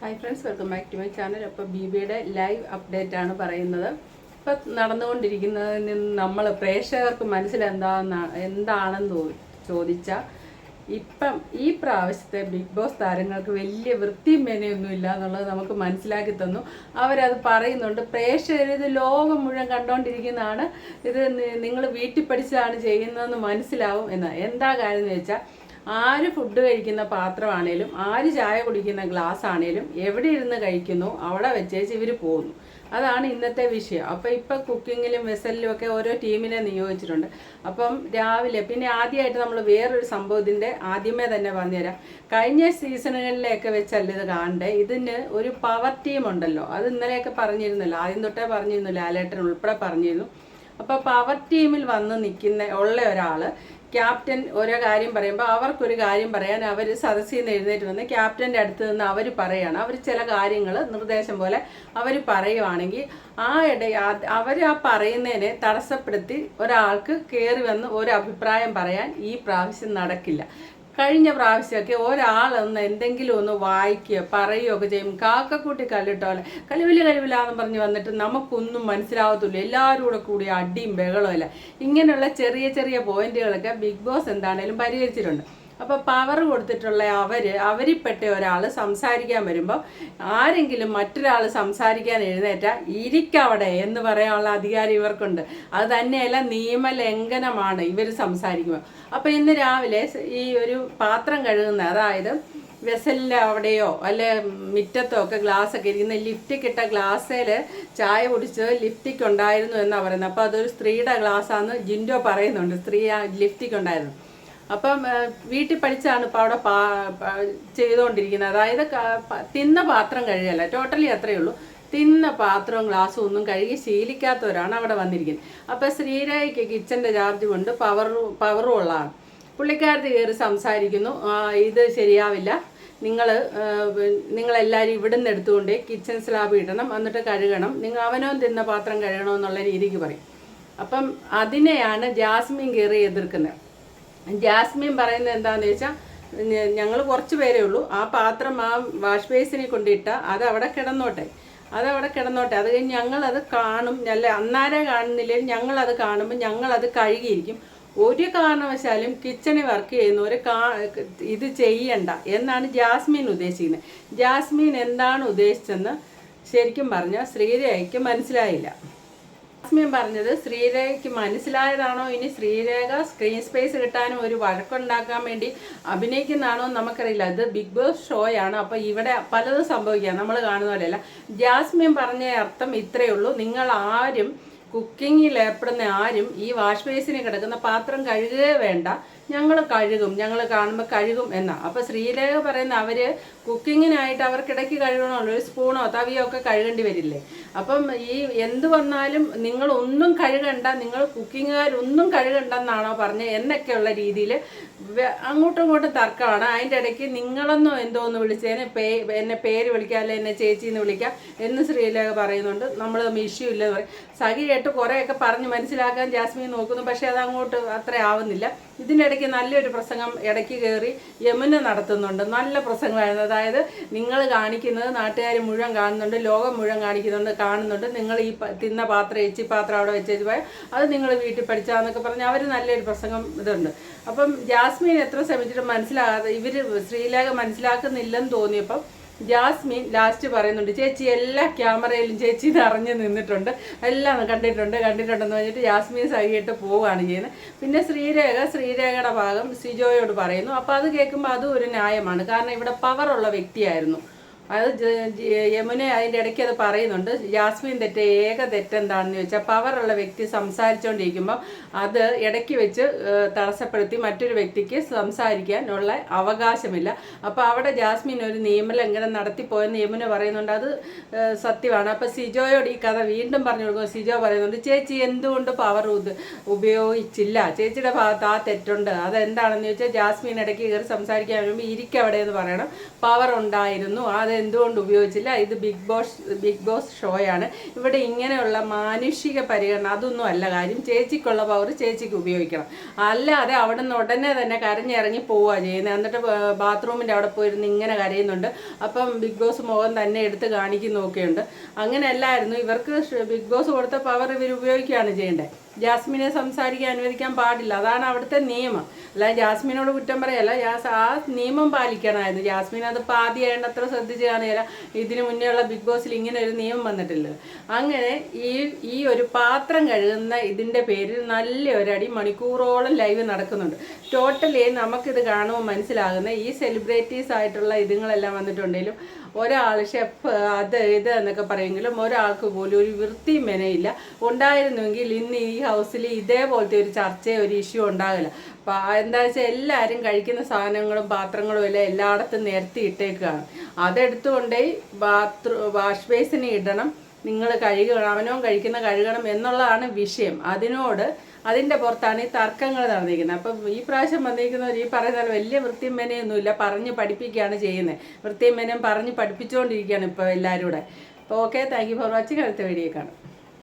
Hi friends welcome back to my channel അപ്പോൾ ബിബിയുടെ live update ആണ് പറയുന്നത്. ഇപ്പം നടന്നുകൊണ്ടിരിക്കുന്നതിൽ നിന്ന് നമ്മൾ പ്രേക്ഷകർക്ക് മനസ്സിലെന്താണെന്നാണ് എന്താണെന്ന് ചോദിച്ച ചോദിച്ചാൽ ഇപ്പം ഈ പ്രാവശ്യത്തെ ബിഗ് ബോസ് താരങ്ങൾക്ക് വലിയ വൃത്തിയും മേനയൊന്നും ഇല്ല എന്നുള്ളത് നമുക്ക് മനസ്സിലാക്കി തന്നു. അവരത് പറയുന്നുണ്ട്. പ്രേക്ഷകർ ഇത് ലോകം മുഴുവൻ കണ്ടുകൊണ്ടിരിക്കുന്നതാണ് ഇത് നിങ്ങൾ വീട്ടിൽ പഠിച്ചതാണ് ചെയ്യുന്നതെന്ന് മനസ്സിലാവും എന്ന്. എന്താ കാര്യം എന്ന് വെച്ചാൽ ആര് ഫുഡ് കഴിക്കുന്ന പാത്രമാണേലും ആര് ചായ കുടിക്കുന്ന ഗ്ലാസ് ആണേലും എവിടെ ഇരുന്ന് കഴിക്കുന്നു അവിടെ വെച്ചേച്ച് ഇവർ പോകുന്നു. അതാണ് ഇന്നത്തെ വിഷയം. അപ്പം ഇപ്പം കുക്കിങ്ങിലും വെസലിലും ഒക്കെ ഓരോ ടീമിനെ നിയോഗിച്ചിട്ടുണ്ട്. അപ്പം രാവിലെ പിന്നെ ആദ്യമായിട്ട് നമ്മൾ വേറൊരു സംഭവത്തിന്റെ ആദ്യമേ തന്നെ പറഞ്ഞുതരാം. കഴിഞ്ഞ സീസണുകളിലൊക്കെ വെച്ചല്ല ഇത് കാണണ്ടേ? ഇതിന് ഒരു പവർ ടീം ഉണ്ടല്ലോ. അത് ഇന്നലെയൊക്കെ പറഞ്ഞിരുന്നല്ലോ. ആദ്യം തൊട്ടേ പറഞ്ഞിരുന്നു ലാലേട്ടൻ ഉൾപ്പെടെ പറഞ്ഞിരുന്നു. അപ്പോൾ പവർ ടീമിൽ വന്ന് നിൽക്കുന്ന ഉള്ള ഒരാൾ ക്യാപ്റ്റൻ ഓരോ കാര്യം പറയുമ്പോൾ അവർക്കൊരു കാര്യം പറയാൻ അവർ സദസ്സിൽ നിന്ന് എഴുന്നേറ്റ് വന്ന് ക്യാപ്റ്റന്റെ അടുത്ത് നിന്ന് അവർ പറയുകയാണ് അവർ ചില കാര്യങ്ങൾ നിർദ്ദേശം പോലെ അവർ പറയുവാണെങ്കിൽ ആ ഇട അവർ ആ പറയുന്നതിനെ തടസ്സപ്പെടുത്തി ഒരാൾക്ക് കയറി വന്ന് ഒരു അഭിപ്രായം പറയാൻ ഈ പ്രാവശ്യം നടക്കില്ല. കഴിഞ്ഞ പ്രാവശ്യമൊക്കെ ഒരാളൊന്ന് എന്തെങ്കിലും ഒന്ന് വായിക്കുകയോ പറയുകയോ ഒക്കെ ചെയ്യും. കാക്കക്കൂട്ടി കല്ലിട്ടോലെ കലിവിൽ കലിവിലാന്ന് പറഞ്ഞ് വന്നിട്ട് നമുക്കൊന്നും മനസ്സിലാവത്തില്ല. എല്ലാവരും കൂടെ കൂടി അടിയും ബഹളവും ഇല്ല ഇങ്ങനെയുള്ള ചെറിയ ചെറിയ പോയിന്റുകളൊക്കെ ബിഗ് ബോസ് എന്താണേലും പരിഹരിച്ചിട്ടുണ്ട്. അപ്പോൾ പവർ കൊടുത്തിട്ടുള്ള അവർ അവരിൽപ്പെട്ട ഒരാൾ സംസാരിക്കാൻ വരുമ്പോൾ ആരെങ്കിലും മറ്റൊരാൾ സംസാരിക്കാൻ എഴുന്നേറ്റാൽ ഇരിക്കവിടെ എന്ന് പറയാനുള്ള അധികാരം ഇവർക്കുണ്ട്. അത് തന്നെയല്ല നിയമലംഘനമാണ് ഇവർ സംസാരിക്കുമ്പോൾ അപ്പോൾ ഇന്ന് രാവിലെ ഈ ഒരു പാത്രം കഴുകുന്ന അതായത് വെസലിന്റെ അവിടെയോ അല്ലെ മുറ്റത്തോ ഒക്കെ ഗ്ലാസ് ഒക്കെ ഇരിക്കുന്ന ലിഫ്റ്റ് ഇട്ട ഗ്ലാസ്സിൽ ചായ കുടിച്ചത് ലിഫ്റ്റിക്ക് ഉണ്ടായിരുന്നു എന്നാണ് പറയുന്നത്. അപ്പോൾ അതൊരു സ്ത്രീയുടെ ഗ്ലാസ്സാന്ന് ജിൻഡോ പറയുന്നുണ്ട്. സ്ത്രീ ആ ലിഫ്റ്റിക്ക് ഉണ്ടായിരുന്നു. അപ്പം വീട്ടിൽ പഠിച്ചാണ് ഇപ്പം അവിടെ പാ ചെയ്തുകൊണ്ടിരിക്കുന്നത്. അതായത് തിന്ന പാത്രം കഴുകല്ല. ടോട്ടലി അത്രയേ ഉള്ളൂ. തിന്ന പാത്രവും ഗ്ലാസ്സും ഒന്നും കഴുകി ശീലിക്കാത്തവരാണ് അവിടെ വന്നിരിക്കുന്നത്. അപ്പം ശ്രീരായിക്ക് കിച്ചന്റെ ചാർജ് കൊണ്ട് പവർ പവറും ഉള്ളതാണ്. പുള്ളിക്കാരത്തി കയറി സംസാരിക്കുന്നു. ഇത് ശരിയാവില്ല. നിങ്ങൾ നിങ്ങളെല്ലാവരും ഇവിടുന്ന് എടുത്തുകൊണ്ട് കിച്ചൺ സ്ലാബ് ഇടണം. എന്നിട്ട് കഴുകണം. നിങ്ങൾ അവനോ തിന്ന പാത്രം കഴുകണമെന്നുള്ള രീതിക്ക് പറയും. അപ്പം അതിനെയാണ് ജാസ്മിൻ കയറി എതിർക്കുന്നത്. ജാസ്മിൻ പറയുന്നത് എന്താണെന്ന് വെച്ചാൽ ഞങ്ങൾ കുറച്ച് പേരേ ഉള്ളൂ. ആ പാത്രം ആ വാഷ് ബേസിനെ കൊണ്ടിട്ട അത് അവിടെ കിടന്നോട്ടെ. അവിടെ കിടന്നോട്ടെ. അത് കഴിഞ്ഞ് ഞങ്ങളത് കാണും. അല്ല അന്നാരെ കാണുന്നില്ലെങ്കിൽ ഞങ്ങളത് കാണുമ്പോൾ ഞങ്ങളത് കഴുകിയിരിക്കും. ഒരു കാരണവശാലും കിച്ചണിൽ വർക്ക് ചെയ്യുന്നവർ കാ ഇത് ചെയ്യണ്ട എന്നാണ് ജാസ്മിൻ ഉദ്ദേശിക്കുന്നത്. ജാസ്മിൻ എന്താണ് ഉദ്ദേശിച്ചതെന്ന് ശരിക്കും പറഞ്ഞാൽ ശ്രീരേഖയ്ക്ക് മനസ്സിലായില്ല. ജാസ്മിൻ പറഞ്ഞത് ശ്രീരേഖയ്ക്ക് മനസ്സിലായതാണോ? ഇനി ശ്രീരേഖ സ്ക്രീൻ സ്പേസ് കിട്ടാനും ഒരു വഴക്കുണ്ടാക്കാൻ വേണ്ടി അഭിനയിക്കുന്നതാണോ എന്ന് നമുക്കറിയില്ല. ഇത് ബിഗ് ബോസ് ഷോയാണ്. അപ്പോൾ ഇവിടെ പലതും സംഭവിക്കാം. നമ്മൾ കാണുന്ന പോലെയല്ല. ജാസ്മിൻ പറഞ്ഞ അർത്ഥം ഇത്രയേ ഉള്ളൂ. നിങ്ങൾ ആരും കുക്കിങ്ങിൽ ഏർപ്പെടുന്ന ആരും ഈ വാഷ് ബേസിന് കിടക്കുന്ന പാത്രം കഴുകുകയേ വേണ്ട. ഞങ്ങൾ കഴുകും ഞങ്ങൾ കാണുമ്പോൾ കഴുകും എന്നാ. അപ്പോൾ ശ്രീലേഖ പറയുന്ന അവർ കുക്കിങ്ങിനായിട്ട് അവർക്കിടയ്ക്ക് കഴുകണമല്ലോ ഒരു സ്പൂണോ തവിയോ ഒക്കെ കഴുകേണ്ടി വരില്ലേ. അപ്പം ഈ എന്ത് വന്നാലും നിങ്ങൾ ഒന്നും കഴുകണ്ട നിങ്ങൾ കുക്കിങ്ങുകാരൊന്നും കഴുകണ്ടെന്നാണോ പറഞ്ഞത് എന്നൊക്കെയുള്ള രീതിയിൽ അങ്ങോട്ടും ഇങ്ങോട്ടും തർക്കമാണ്. അതിന്റെ ഇടയ്ക്ക് നിങ്ങളെന്നോ എന്തോ ഒന്ന് വിളിച്ചതിന് പേ എന്നെ പേര് വിളിക്കാം അല്ലെ എന്നെ ചേച്ചി എന്ന് വിളിക്കാം എന്ന് ശ്രീലേഖ പറയുന്നുണ്ട്. നമ്മൾ തമ്മിൽ ഇഷ്യൂ ഇല്ലെന്ന് പറയും. സഖി കേട്ട് കുറേയൊക്കെ പറഞ്ഞ് മനസ്സിലാക്കാൻ ജാസ്മിൻ നോക്കുന്നു പക്ഷേ അത് അങ്ങോട്ട് അത്ര ആവുന്നില്ല. ഇതിനിടയ്ക്ക് നല്ലൊരു പ്രസംഗം ഇടയ്ക്ക് കയറി യമുന നടത്തുന്നുണ്ട്. നല്ല പ്രസംഗമായിരുന്നു. അതായത് നിങ്ങൾ കാണിക്കുന്നത് നാട്ടുകാർ മുഴുവൻ കാണുന്നുണ്ട് ലോകം മുഴുവൻ കാണിക്കുന്നുണ്ട് കാണുന്നുണ്ട്. നിങ്ങൾ ഈ തിന്ന പാത്രം എച്ചി പാത്രം അവിടെ വെച്ചേച്ച് പോയാൽ അത് നിങ്ങൾ വീട്ടിൽ പഠിച്ചാന്നൊക്കെ പറഞ്ഞ് അവർ നല്ലൊരു പ്രസംഗം ഇതുണ്ട്. അപ്പം ജാസ്മിൻ എത്ര ശ്രമിച്ചിട്ടും മനസ്സിലാകാതെ ഇവർ ശ്രീലേഖ മനസ്സിലാക്കുന്നില്ലെന്ന് തോന്നിയപ്പം ജാസ്മിൻ ലാസ്റ്റ് പറയുന്നുണ്ട് ചേച്ചി എല്ലാ ക്യാമറയിലും ചേച്ചി നിറഞ്ഞു നിന്നിട്ടുണ്ട്. എല്ലാം കണ്ടിട്ടുണ്ട് കണ്ടിട്ടുണ്ടെന്ന് പറഞ്ഞിട്ട് ജാസ്മിൻ സഹിയിട്ട് പോവുകയാണ് ചെയ്യുന്നത്. പിന്നെ ശ്രീരേഖ ശ്രീരേഖയുടെ ഭാഗം സിജോയോട് പറയുന്നു അപ്പോൾ അത് കേൾക്കുമ്പോൾ അതും ഒരു ന്യായമാണ്. കാരണം ഇവിടെ പവറുള്ള വ്യക്തിയായിരുന്നു. അത് യമുന അതിന്റെ ഇടയ്ക്ക് അത് പറയുന്നുണ്ട് ജാസ്മിൻ തെറ്റ് ഏക തെറ്റെന്താണെന്ന് ചോദിച്ചാൽ പവറുള്ള വ്യക്തി സംസാരിച്ചുകൊണ്ടിരിക്കുമ്പോൾ അത് ഇടയ്ക്ക് വെച്ച് തടസ്സപ്പെടുത്തി മറ്റൊരു വ്യക്തിക്ക് സംസാരിക്കാനുള്ള അവകാശമില്ല. അപ്പോൾ അവിടെ ജാസ്മിൻ ഒരു നിയമലംഘനം നടത്തിപ്പോയെന്ന് യമുന പറയുന്നുണ്ട്. അത് സത്യമാണ്. അപ്പോൾ സിജോയോട് ഈ കഥ വീണ്ടും പറഞ്ഞു കൊടുക്കുമ്പോൾ സിജോ പറയുന്നുണ്ട് ചേച്ചി എന്തുകൊണ്ട് പവർ ഉപയോഗിച്ചില്ല? ചേച്ചിയുടെ ഭാഗത്ത് ആ തെറ്റുണ്ട്. അതെന്താണെന്ന് ചോദിച്ചാൽ ജാസ്മിൻ ഇടയ്ക്ക് കയറി സംസാരിക്കാൻ വരുമ്പോൾ ഇരിക്കവിടെ എന്ന് പറയണം. പവർ ഉണ്ടായിരുന്നു. അത് എന്തുകൊണ്ട് ഉപയോഗിച്ചില്ല? ഇത് ബിഗ് ബോസ് ബിഗ് ബോസ് ഷോയാണ്. ഇവിടെ ഇങ്ങനെയുള്ള മാനുഷിക പരിഗണന അതൊന്നും അല്ല കാര്യം. ചേച്ചിക്കുള്ള പവർ ചേച്ചിക്ക് ഉപയോഗിക്കണം. അല്ലാതെ അവിടെ നിന്ന് ഉടനെ തന്നെ കരഞ്ഞിറങ്ങി പോവുക ചെയ്യുന്നത്. എന്നിട്ട് ബാത്റൂമിന്റെ അവിടെ പോയിരുന്ന് ഇങ്ങനെ കരയുന്നുണ്ട്. അപ്പം ബിഗ് ബോസ് മുഖം തന്നെ എടുത്ത് കാണിക്കുന്നൊക്കെയുണ്ട്. അങ്ങനെയല്ലായിരുന്നു ഇവർക്ക് ബിഗ് ബോസ് കൊടുത്ത പവർ ഇവർ ഉപയോഗിക്കുകയാണ് ചെയ്യേണ്ടത് ജാസ്മിനെ സംസാരിക്കാൻ അനുവദിക്കാൻ പാടില്ല. അതാണ് അവിടുത്തെ നിയമം. അല്ല ജാസ്മിനോട് കുറ്റം പറയല്ല ജാസ് ആ നിയമം പാലിക്കണമായിരുന്നു. ജാസ്മിൻ അത് പാതിയായതുകൊണ്ട് അത്ര ശ്രദ്ധിച്ച് കാണുകയില്ല ഇതിനു മുന്നേ ഉള്ള ബിഗ് ബോസിൽ ഇങ്ങനെ ഒരു നിയമം വന്നിട്ടില്ല? അങ്ങനെ ഈ ഈ ഒരു പാത്രം കഴുകുന്ന ഇതിന്റെ പേരിൽ നല്ല ഒരടി മണിക്കൂറോളം ലൈവ് നടക്കുന്നുണ്ട്. ടോട്ടലി നമുക്കിത് കാണുമ്പോൾ മനസ്സിലാകുന്ന ഈ സെലിബ്രിറ്റീസ് ആയിട്ടുള്ള ഇതുങ്ങളെല്ലാം വന്നിട്ടുണ്ടെങ്കിലും ഒരാൾ ഷെഫ് അത് ഇത് എന്നൊക്കെ പറയുമെങ്കിലും ഒരാൾക്ക് പോലും ഒരു വൃത്തിയും മെനയില്ല. ഉണ്ടായിരുന്നുവെങ്കിൽ ഇന്ന് ഈ ഹൗസിൽ ഇതേപോലത്തെ ഒരു ചർച്ചയോ ഒരു ഇഷ്യൂ ഉണ്ടാകില്ല. അപ്പം എന്താ വെച്ചാൽ എല്ലാവരും കഴിക്കുന്ന സാധനങ്ങളും പാത്രങ്ങളും എല്ലാം എല്ലായിടത്തും നിരത്തി ഇട്ടേക്കുകയാണ്. അതെടുത്തുകൊണ്ടേ ബാത്റൂ വാഷ് ബേസിന് ഇടണം. നിങ്ങൾ കഴുകണം അവനവൻ കഴിക്കുന്ന കഴുകണം എന്നുള്ളതാണ് വിഷയം. അതിനോട് അതിന്റെ പുറത്താണ് ഈ തർക്കങ്ങൾ നടന്നിരിക്കുന്നത്. അപ്പം ഈ പ്രാവശ്യം വന്നിരിക്കുന്നവർ ഈ പറയുന്ന വലിയ വൃത്തിയും മെനയൊന്നുമില്ല പറഞ്ഞ് പഠിപ്പിക്കുകയാണ് ചെയ്യുന്നത്. വൃത്തിയും മെനയും പറഞ്ഞ് പഠിപ്പിച്ചുകൊണ്ടിരിക്കുകയാണ് ഇപ്പോൾ എല്ലാവരും കൂടെ. അപ്പോൾ okay thank you for watching അടുത്ത വീഡിയോ കാണാം.